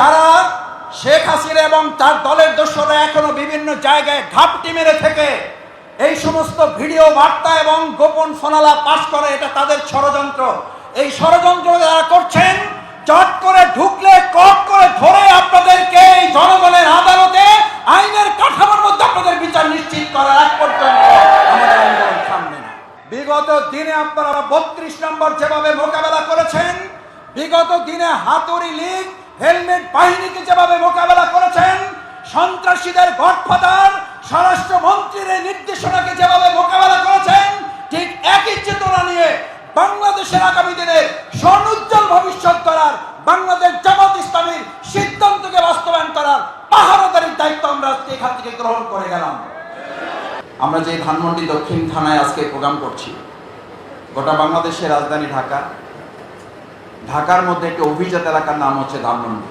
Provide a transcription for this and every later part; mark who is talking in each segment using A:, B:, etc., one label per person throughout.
A: যারা শেখ হাসিনা এবং তার দলের দোষরা এখনও বিভিন্ন জায়গায় ঘাপটি মেরে থেকে এই সমস্ত ভিডিও বার্তা এবং গোপন ফোনালা পাশ করে, এটা তাদের ষড়যন্ত্র। এই ষড়যন্ত্র যারা করছেন, চট করে ঢুকলে, কট করে ধরে আপনাদেরকে এই জনগণের আদালতে আইনের কাঠামোর মধ্যে আপনাদের বিচার নিশ্চিত করার এক পর্যন্ত আমাদের আন্দোলন থামবে না। বিগত দিনে আপনারা বত্রিশ নম্বর যেভাবে মোকাবেলা করেছেন, বিগত দিনে হাতুড়ি লীগ হেলমেট বাহিনীকে যেভাবে মোকাবেলা করেছেন, সন্ত্রাসীদের গডফাদার, স্বরাষ্ট্রমন্ত্রীর নির্দেশনাকে যেভাবে মোকাবেলা করেছেন, ঠিক একই চেতনা নিয়ে বাংলাদেশের আগামী দিনে স্বর্ণোজ্জ্বল ভবিষ্যৎ করার বাংলাদেশ জামাত ইসলামীর সিদ্ধান্তকে বাস্তবায়ন করার পাহারাদারির দায়িত্ব আমরা আজকে এখান থেকে গ্রহণ করে গেলাম। আমরা যে ধানমন্ডি দক্ষিণ থানায় আজকে প্রোগ্রাম করছি, গোটা বাংলাদেশের রাজধানী ঢাকা ঢাকার মধ্যে একটি অভিজাত এলাকার নাম হচ্ছে ধানমন্ডি।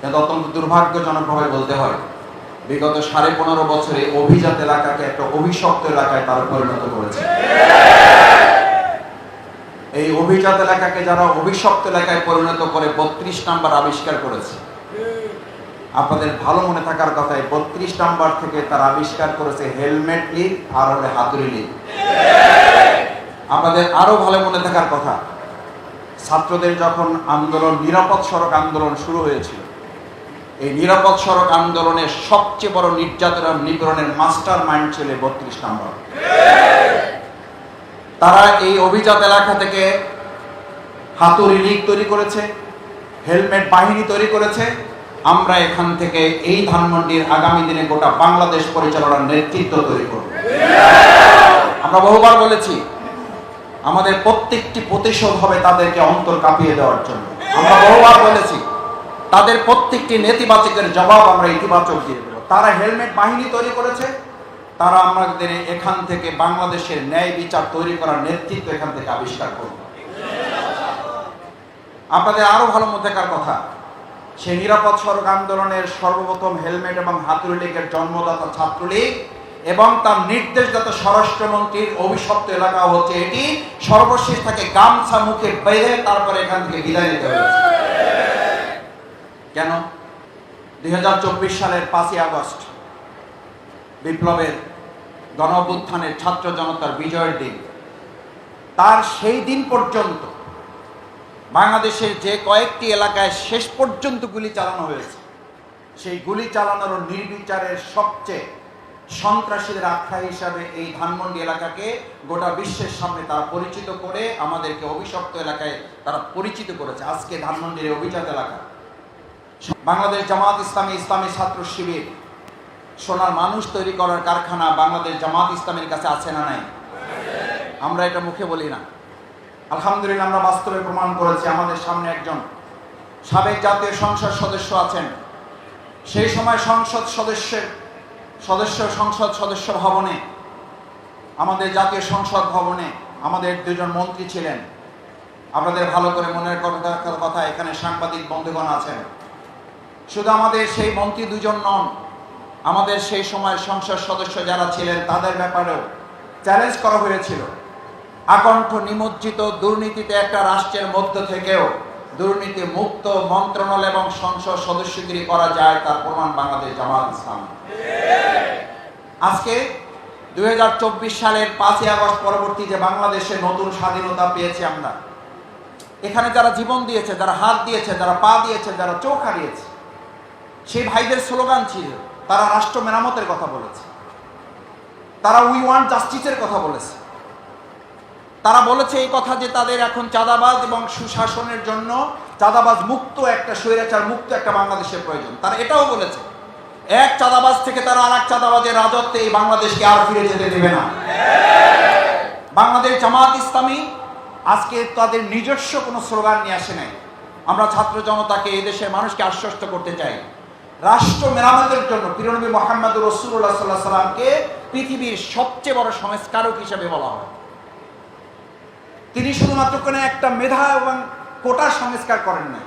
A: কিন্তু অত্যন্ত দুর্ভাগ্যজনকভাবে বলতে হয়। বিগত সাড়ে পনেরো বছরে অভিজাত এলাকাকে একটা অভিশপ্ত এলাকায় তারা পরিণত করেছে। এই অভিজাত এলাকাকে যারা অভিশপ্ত এলাকায় পরিণত করে বত্রিশ নাম্বার আবিষ্কার করেছে, আপনাদের ভালো মনে থাকার কথায় বত্রিশ নাম্বার থেকে তারা আবিষ্কার করেছে হেলমেট লিগ আর হলে হাতুড়ি লিগ। আপনাদের আরও ভালো মনে থাকার কথা ছাত্রদের যখন আন্দোলন, নিরাপদ সড়ক আন্দোলন শুরু হয়েছিল, এই নিরাপদ সড়ক আন্দোলনের সবচেয়ে বড় নির্যাতন নিপীড়নের মাস্টার মাইন্ড ছেলে বত্রিশ নম্বর। তারা এই অভিজাত এলাকা থেকে হাতুড়ি লীগ তৈরি করেছে, হেলমেট বাহিনী তৈরি করেছে। আমরা এখান থেকে এই ধানমন্ডির আগামী দিনে গোটা বাংলাদেশ পরিচালনার নেতৃত্ব তৈরি করব। আমরা বহুবার বলেছি আমাদের প্রত্যেকটি প্রতিশোধ হবে তাদেরকে অন্তর কাঁপিয়ে দেওয়ার জন্য। আমরা বহুবার বলেছি, তাদের প্রত্যেকটি নেতিবাচকের জবাব আমরা ইতিবাচক দিয়ে দেবো। তারা হেলমেট বাহিনী তৈরি করেছে, তারা আমাদের এখান থেকে বাংলাদেশের ন্যায় বিচার তৈরি করার নেতৃত্ব এখান থেকে আবিষ্কার করব। আপনাদের আরও ভালো মধ্যেকার কথা, সেই নিরাপদ সড়ক আন্দোলনের সর্বপ্রথম হেলমেট এবং হাতুড়ি লীগের জন্মদাতা ছাত্রলীগ এবং তার নির্দেশদাতা স্বরাষ্ট্রমন্ত্রীর অভিশপ্ত এলাকা হচ্ছে এটি। সর্বশেষ তাকে গামছা মুখে বেঁধে তারপরে এখান থেকে বিদায় নিতে হয়েছে। কেন? দুই হাজার চব্বিশ সালের পাঁচই আগস্ট বিপ্লবের গণ ছাত্র জনতার বিজয়ের দিন। তার সেই দিন পর্যন্ত বাংলাদেশের যে কয়েকটি এলাকায় শেষ পর্যন্ত গুলি চালানো হয়েছে। সেই গুলি চালানোর নির্বিচারের সবচেয়ে সন্ত্রাসীদের আখ্যা হিসাবে এই ধানমন্ডি এলাকাকে গোটা বিশ্বের সামনে তারা পরিচিত করে আমাদেরকে অভিশপ্ত এলাকায় তারা পরিচিত করেছে। আজকে ধানমন্ডির অভিজাত এলাকা। বাংলাদেশ জামাত ইসলামী ইসলামী ছাত্র শিবির, সোনার মানুষ তৈরি করার কারখানা বাংলাদেশ জামাত ইসলামের কাছে আছে না নাই? আমরা এটা মুখে বলি না। আলহামদুলিল্লাহ আমরা বাস্তবে প্রমাণ করেছি, আমাদের সামনে একজন সাবেক জাতীয় সংসদ সদস্য আছেন। সেই সময় সংসদ সদস্যের সদস্য সংসদ সদস্য ভবনে, আমাদের জাতীয় সংসদ ভবনে আমাদের দুজন মন্ত্রী ছিলেন। আপনাদের ভালো করে মনের কথা কথা এখানে সাংবাদিক বন্ধুগণ আছেন। শুধু আমাদের সেই মন্ত্রী দুজন নন, আমাদের সেই সময় সংসদ সদস্য যারা ছিলেন তাদের ব্যাপারেও চ্যালেঞ্জ করা হয়েছিল। আকণ্ঠ নিমজ্জিত দুর্নীতিতে একটা রাষ্ট্রের মধ্য থেকেও দুর্নীতি মুক্ত মন্ত্রণালয় এবং সংসদ সদস্যগিরি করা যায় তার প্রমাণ বাংলাদেশ জামাত ইসলাম। আজকে দুই হাজার চব্বিশ সালের পাঁচই আগস্ট পরবর্তী যে বাংলাদেশে নতুন স্বাধীনতা পেয়েছি আমরা, এখানে যারা জীবন দিয়েছে, যারা হাত দিয়েছে, যারা পা দিয়েছে, যারা চোখ হারিয়েছে সেই ভাইদের স্লোগান ছিল, তারা রাষ্ট্র মেরামতের কথা বলেছে, তারা উই ওয়ান্ট জাস্টিসের কথা বলেছে। তারা বলেছে এই কথা যে তাদের এখন চাঁদাবাজ এবং সুশাসনের জন্য চাঁদাবাজ মুক্ত একটা স্বৈরাচার, মুক্ত একটা বাংলাদেশের প্রয়োজন। তারা এটাও বলেছে। এক চাঁদাবাজ থেকে তারা আর এক চাঁদাবাজের রাজত্বে এই বাংলাদেশকে আর ফিরে যেতে দেবে না। বাংলাদেশ জামাত ইসলামী আজকে তাদের নিজস্ব কোনো স্লোগান নিয়ে আসে নাই। আমরা ছাত্র জনতাকে এই দেশের মানুষকে আশ্বস্ত করতে চাই। রাষ্ট্র মেরামতের জন্য পিরনবী মোহাম্মদ রসুল্লাহ সাল্লাহ সাল্লামকে পৃথিবীর সবচেয়ে বড় সংস্কারক হিসেবে বলা হয়। তিনি শুধুমাত্র কোনো একটা মেধা এবং কোটার সংস্কার করেন নাই।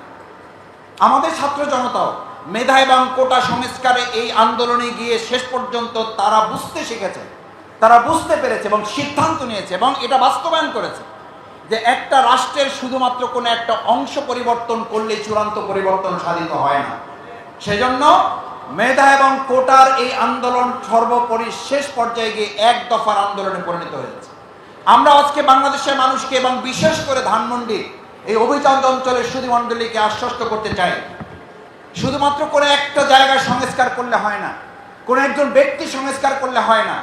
A: আমাদের ছাত্র জনতাও মেধা এবং কোটা সংস্কারে এই আন্দোলনে গিয়ে শেষ পর্যন্ত তারা বুঝতে শিখেছে, তারা বুঝতে পেরেছে এবং সিদ্ধান্ত নিয়েছে এবং এটা বাস্তবায়ন করেছে যে একটা রাষ্ট্রের শুধুমাত্র কোনো একটা অংশ পরিবর্তন করলে চূড়ান্ত পরিবর্তন সাধিত হয় না। সেজন্য মেধা এবং কোটার এই আন্দোলন সর্বোপরি শেষ পর্যায়ে গিয়ে এক দফার আন্দোলনে পরিণত হয়েছে। আমরা আজকে বাংলাদেশের মানুষকে এবং বিশেষ করে ধানমন্ডি এই অভিযান অঞ্চলের সুধীমণ্ডলীকে আশ্বস্ত করতে চাই। শুধুমাত্র কোনো একটা জায়গায় সংস্কার করলে হয় না। কোনো একজন ব্যক্তি সংস্কার করলে হয় না।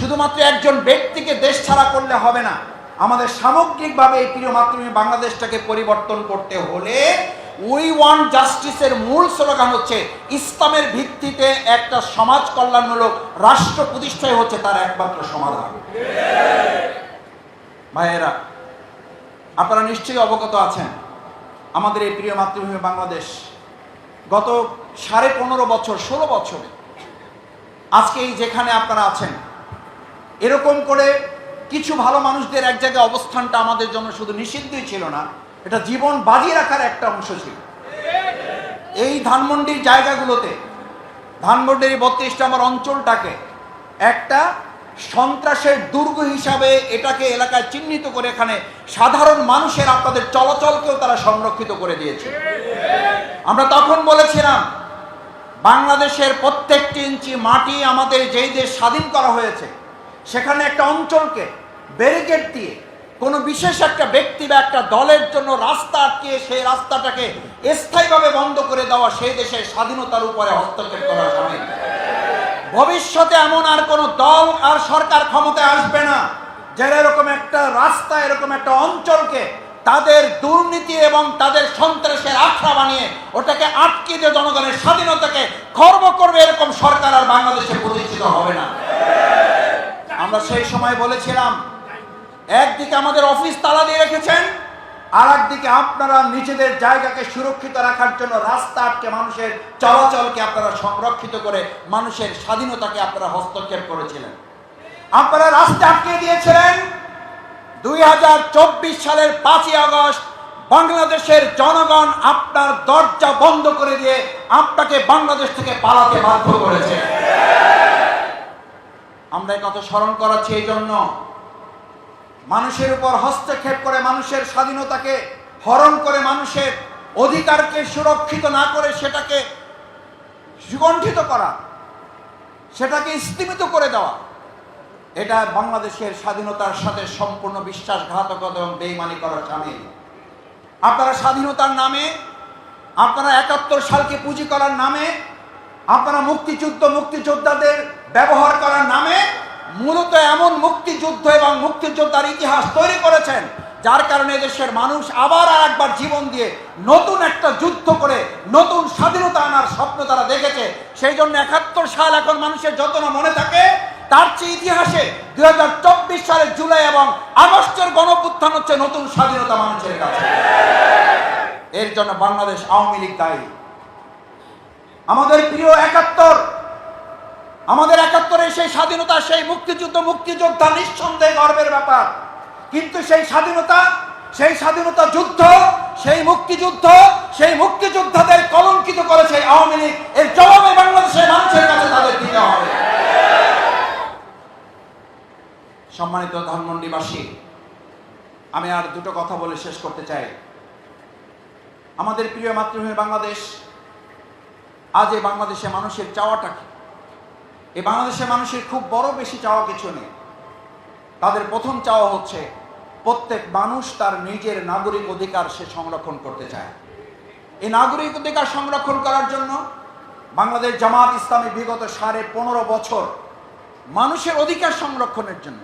A: শুধুমাত্র একজন ব্যক্তিকে দেশ ছাড়া করলে হবে না। আমাদের সামগ্রিকভাবে এই প্রিয় মাতৃভূমি বাংলাদেশটাকে পরিবর্তন করতে হলে উই ওয়ান জাস্টিসের মূল স্লোগান হচ্ছে, ইসলামের ভিত্তিতে একটা সমাজ কল্যাণমূলক রাষ্ট্র প্রতিষ্ঠাই হচ্ছে তার একমাত্র সমাধান। ভাইয়েরা, আপনারা নিশ্চয়ই অবগত আছেন, আমাদের এই প্রিয় মাতৃভূমি বাংলাদেশ গত সাড়ে পনেরো বছর, ষোলো বছরে আজকে এই যেখানে আপনারা আছেন, এরকম করে কিছু ভালো মানুষদের এক জায়গায় অবস্থানটা আমাদের জন্য শুধু নিষিদ্ধই ছিল না, এটা জীবন বাজিয়ে রাখার একটা অংশ ছিল। এই ধানমন্ডির জায়গাগুলোতে, ধানমন্ডির এই বত্রিশ নম্বর অঞ্চলটাকে একটা সন্ত্রাসের দুর্গ হিসাবে এটাকে এলাকায় চিহ্নিত করে এখানে সাধারণ মানুষের আপনাদের চলাচলকেও তারা সংরক্ষিত করে দিয়েছে। আমরা তখন বলেছিলাম, বাংলাদেশের প্রত্যেকটি ইঞ্চি মাটি আমাদের যেই দেশ স্বাধীন করা হয়েছে, সেখানে একটা অঞ্চলকে ব্যারিকেড দিয়ে কোনো বিশেষ একটা ব্যক্তি বা একটা দলের জন্য রাস্তা আটকিয়ে সেই রাস্তাটাকে স্থায়ীভাবে বন্ধ করে দেওয়া সেই দেশের স্বাধীনতার উপরে হস্তক্ষেপ করা সামিল ভবিষ্যতে এমন আর কোন দল আর সরকার ক্ষমতায় আসবে না যারা এরকম একটা রাস্তা, এরকম একটা অঞ্চলকে তাদের দুর্নীতি এবং তাদের সন্ত্রাসের আখড়া বানিয়ে ওটাকে আটকে দিয়ে জনগণের স্বাধীনতাকে খর্ব করবে এরকম সরকার আর বাংলাদেশে প্রতিষ্ঠিত হবে না। আমরা সেই সময় বলেছিলাম, একদিকে আমাদের অফিস তালা দিয়ে রেখেছেন আর একদিকে আপনারা নিজেদের জায়গাকে সুরক্ষিত রাখার জন্য রাস্তা আটকে মানুষের চলাচলকে আপনারা সংরক্ষিত করে মানুষের স্বাধীনতাকে আপনারা হস্তক্ষেপ করেছিলেন। আপনারা রাস্তা আটকে দিয়েছিলেন। দুই হাজার চব্বিশ সালের পাঁচই আগস্ট বাংলাদেশের জনগণ আপনার দরজা বন্ধ করে দিয়ে আপনাকে বাংলাদেশ থেকে পালাতে বাধ্য করেছে। আমরা কথা স্মরণ করাচ্ছি এই জন্য মানুষের উপর হস্তক্ষেপ করে মানুষের স্বাধীনতাকে হরণ করে মানুষের অধিকারকে সুরক্ষিত না করে সেটাকে সুগণ্ঠিত করা, সেটাকে স্তীমিত করে দেওয়া, এটা বাংলাদেশের স্বাধীনতার সাথে সম্পূর্ণ বিশ্বাসঘাতকতা এবং বেইমানি করার সামিল। আপনারা স্বাধীনতার নামে, আপনারা একাত্তর সালকে পুঁজি করার নামে, আপনারা মুক্তিযুদ্ধ, মুক্তিযোদ্ধাদের ব্যবহার করার নামে মূলত এমন মুক্তিযুদ্ধ এবং মুক্তিযোদ্ধার ইতিহাস তৈরি করেছেন, যার কারণে দেশের মানুষ আবার আর একবার জীবন দিয়ে নতুন একটা যুদ্ধ করে নতুন স্বাধীনতা আনার স্বপ্ন তারা দেখেছে। সেই জন্য একাত্তর সাল এখন মানুষের যত না মনে থাকে, তার চেয়ে ইতিহাসে দুই হাজার চব্বিশ সালের জুলাই এবং আগস্টের গণপুত্থান হচ্ছে নতুন স্বাধীনতা মানুষের কাছে। এর জন্য বাংলাদেশ আওয়ামী লীগ দায়ী। আমাদের প্রিয় একাত্তর আমাদের একাত্তরের সেই স্বাধীনতা, সেই মুক্তিযুদ্ধ, মুক্তিযোদ্ধা নিঃসন্দেহে গর্বের ব্যাপার। কিন্তু সেই স্বাধীনতা সেই স্বাধীনতা যুদ্ধ, সেই মুক্তিযুদ্ধ, সেই মুক্তিযোদ্ধাদের কলঙ্কিত করেছে আওয়ামী লীগ। এর জবাবে বাংলাদেশের মানুষের কাছে তাদের দিতে হবে? সম্মানিত ধানমন্ডিবাসী, আমি আর দুটো কথা বলে শেষ করতে চাই। আমাদের প্রিয় মাতৃভূমি বাংলাদেশ, আজ এই বাংলাদেশে মানুষের চাওয়াটা কি? এই বাংলাদেশের মানুষের খুব বড় বেশি চাওয়া কিছু নেই। তাদের প্রথম চাওয়া হচ্ছে প্রত্যেক মানুষ তার নিজের নাগরিক অধিকার সে সংরক্ষণ করতে চায়। এই নাগরিক অধিকার সংরক্ষণ করার জন্য বাংলাদেশ জামাত ইসলামী বিগত সাড়ে পনেরো বছর মানুষের অধিকার সংরক্ষণের জন্য,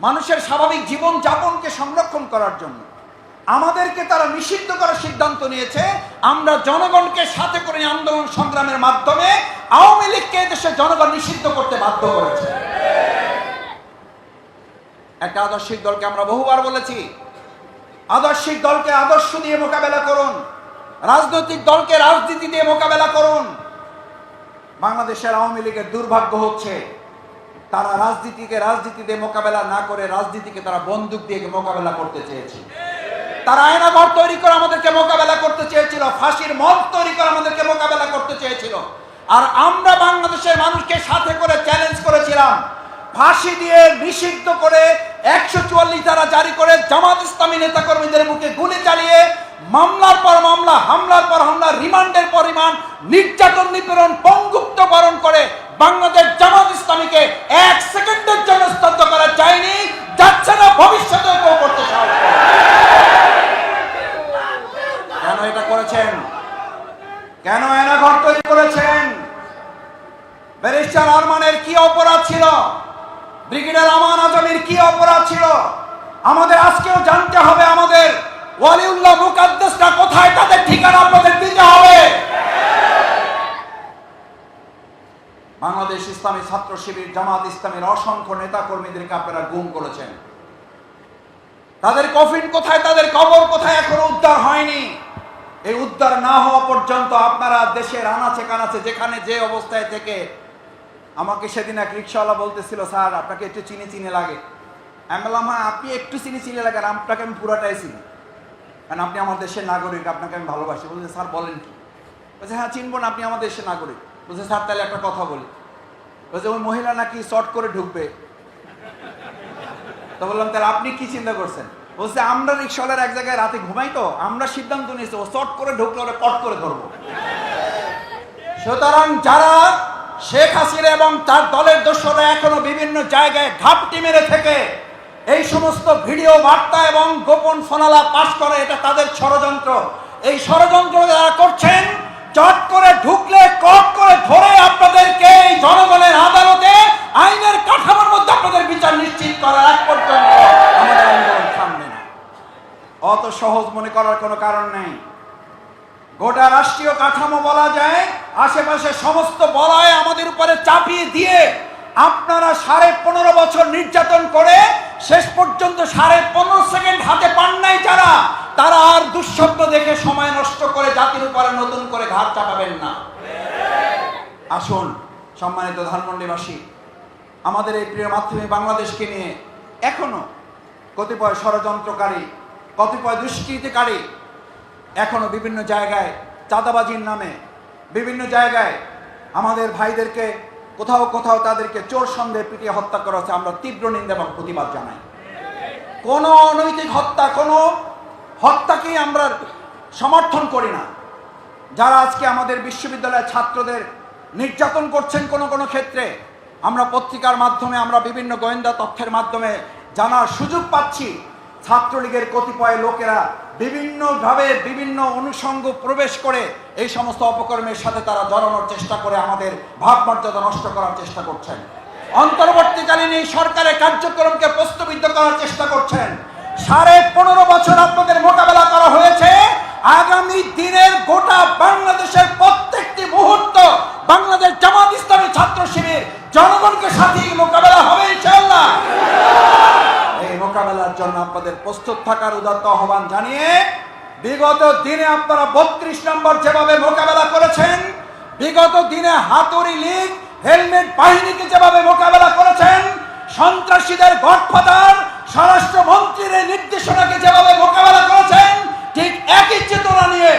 A: মানুষের স্বাভাবিক জীবন যাপনকে সংরক্ষণ করার জন্য আমাদেরকে তারা নিষিদ্ধ করার সিদ্ধান্ত নিয়েছে। আমরা জনগণকে সাথে করে আন্দোলন সংগ্রামের মাধ্যমে আওয়ামী লীগকে দেশে জনগণ নিষিদ্ধ করতে বাধ্য করেছে। একটা আদর্শিক দলকে আমরা বহুবার বলেছি, আদর্শিক দলকে আদর্শ দিয়ে মোকাবেলা করুন, রাজনৈতিক দলকে রাজনীতি দিয়ে মোকাবেলা করুন। বাংলাদেশের আওয়ামী লীগের দুর্ভাগ্য হচ্ছে, তারা রাজনীতিকে রাজনীতি দিয়ে মোকাবেলা না করে রাজনীতিকে তারা বন্দুক দিয়ে মোকাবেলা করতে চেয়েছে। তারা আয়নাঘর তৈরি করে আমাদেরকে মোকাবেলা করতে চেয়েছিল, ফাঁসির মঞ্চ তৈরি করে আমাদেরকে মোকাবেলা করতে চেয়েছিল। আর আমরা বাংলাদেশের মানুষকে সাথে করে চ্যালেঞ্জ করেছিলাম। ফাঁসি দিয়ে নিষিদ্ধ করে একশো চুয়াল্লিশ ধারা জারি করে জামাত ইসলামী নেতাকর্মীদের মুখে গুলি চালিয়ে মামলার পর মামলা, হামলার পর হামলা, রিমান্ডের পর রিমান্ড নির্যাতন নিপীড়ন পঙ্গুত্বকরণ করে বাংলাদেশ জামাত ইসলামীকে এক সেকেন্ডের জন্য স্তব্ধ করা যায়নি, যাচ্ছে না ভবিষ্যতে করতে সাহস করবে না। কেন এটা করেছেন কেন এনা ঘর তৈরি করেছেন? ব্যারিস্টার আরমানের কি অপরাধ ছিল? ব্রিগেডিয়ার আমান আজমের কি অপরাধ ছিল? আমাদের আজকেও জানতে হবে আমাদের ওয়ালিউল্লাহ মুকাদ্দাসটা কোথায়, তাদের ঠিকানা আপনাদের দিতে হবে। বাংলাদেশ ইসলামী ছাত্র শিবির জামাত ইসলামের অসংখ্য নেতা কর্মীদেরকে আপনারা গুম করেছেন। তাদের কফিন কোথায়, তাদের কবর কোথায় এখনও উদ্ধার হয়নি? এই উদ্ধার না হওয়া পর্যন্ত আপনারা দেশের আনাচে কানাচে, যেখানে যে অবস্থায় থেকে, আমাকে সেদিন এক রিক্সাওয়ালা বলতেছিল, স্যার, আপনাকে একটু চিনি চিনি লাগে। আমি বললাম হ্যাঁ আপনি একটু চিনি চিনি লাগে আর আপনাকে আমি পুরাটাই চিনি। কারণ আপনি আমার দেশের নাগরিক, আপনাকে আমি ভালোবাসি। বলছে, স্যার, বলেন কি? বলছে হ্যাঁ চিনবো না, আপনি আমার দেশের নাগরিক। বলছে, স্যার, তাহলে একটা কথা বলি। বলছে, ওই মহিলা নাকি শর্ট করে ঢুকবে। তো বললাম, তাহলে আপনি কি চিন্তা করছেন? বলছে, আমরা রিক্সাওয়ালার এক জায়গায় রাতে ঘুমাই তো, আমরা সিদ্ধান্ত নিয়েছি, ও শর্ট করে ঢুকলে ওরা কট করে ধরবো। সুতরাং যারা শেখ হাসিনা এবং তার দলের দোষরা এখনও বিভিন্ন জায়গায় ঘাপটি মেরে থেকে এই সমস্ত ভিডিও বার্তা এবং গোপন ফোনালা পাশ করে, এটা তাদের ষড়যন্ত্র। এই ষড়যন্ত্র যারা করছেন, চট করে ঢুকলে সহজ মনে করার কোনো কারণ নেই। গোটা রাষ্ট্রীয় কাঠামো বলা যায়, আশেপাশে সমস্ত বলয় আমাদের উপরে চাপিয়ে দিয়ে আপনারা সাড়ে পনেরো বছর নির্যাতন করে শেষ পর্যন্ত সাড়ে পনেরো সেকেন্ড হাতে পান নাই যারা, তারা আর দুঃস্বপ্ন দেখে সময় নষ্ট করে জাতির উপরে নতুন করে ঘাট চাপাবেন না। আসুন, সম্মানিত ধানমন্ডিবাসী, আমাদের এই প্রিয় মাধ্যমিক বাংলাদেশকে নিয়ে এখনও কতিপয় ষড়যন্ত্রকারী কতিপয় দুষ্কৃতিকারী এখনও বিভিন্ন জায়গায় চাঁদাবাজির নামে, বিভিন্ন জায়গায় আমাদের ভাইদেরকে কোথাও কোথাও তাদেরকে চোর সন্দেহে পিটিয়ে হত্যা করা হচ্ছে। আমরা তীব্র নিন্দা এবং প্রতিবাদ জানাই। কোনো অনৈতিক হত্যা, কোনো হত্যাকেই আমরা সমর্থন করি না। যারা আজকে আমাদের বিশ্ববিদ্যালয়ের ছাত্রদের নির্যাতন করছেন কোনো কোনো ক্ষেত্রে, আমরা পত্রিকার মাধ্যমে, আমরা বিভিন্ন গোয়েন্দা তথ্যের মাধ্যমে জানার সুযোগ পাচ্ছি। ছাত্রলীগের কতিপয় লোকেরা বিভিন্নভাবে বিভিন্ন অনুষঙ্গ প্রবেশ করে এই সমস্ত অপকর্মের সাথে তারা জড়ানোর চেষ্টা করে, আমাদের ভাবমর্যাদা নষ্ট করার চেষ্টা করছেন। অন্তর্বর্তীকালীন এই সরকারের কার্যক্রমকে প্রস্তুবিদ্ধ করার চেষ্টা করছেন। সাড়ে পনেরো বছর আপনাদের মোকাবেলা করা হয়েছে। আগামী দিনের গোটা বাংলাদেশের প্রত্যেকটি মুহূর্ত বাংলাদেশ জামাত ইসলামী ছাত্র শিবির জনগণকে সাথে মোকাবেলা হবে, ইনশাআল্লাহ। এই মোকাবেলার জন্য আপনাদের প্রস্তুত থাকার উদাত্ত আহ্বান জানিয়ে বিগত দিনে আপনারা বত্রিশ নম্বর যেভাবে মোকাবেলা করেছেন, বিগত দিনে হাতুড়ি লীগ, হেলমেট বাহিনীকে যেভাবে মোকাবেলা করেছেন, সন্ত্রাসীদের গডফাদার, স্বরাষ্ট্রমন্ত্রীর এই নির্দেশনাকে যেভাবে মোকাবেলা করেছেন, ঠিক একই চেতনা নিয়ে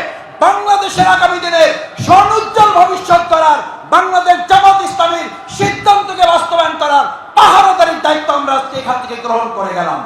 A: বাংলাদেশের আগামী দিনে স্বর্ণোজ্জ্বল ভবিষ্যৎ করার বাংলাদেশ জামাত ইসলামীর সিদ্ধান্তকে বাস্তবায়ন করার পাহারাদারির দায়িত্ব আমরা আজকে এখান থেকে গ্রহণ করে গেলাম।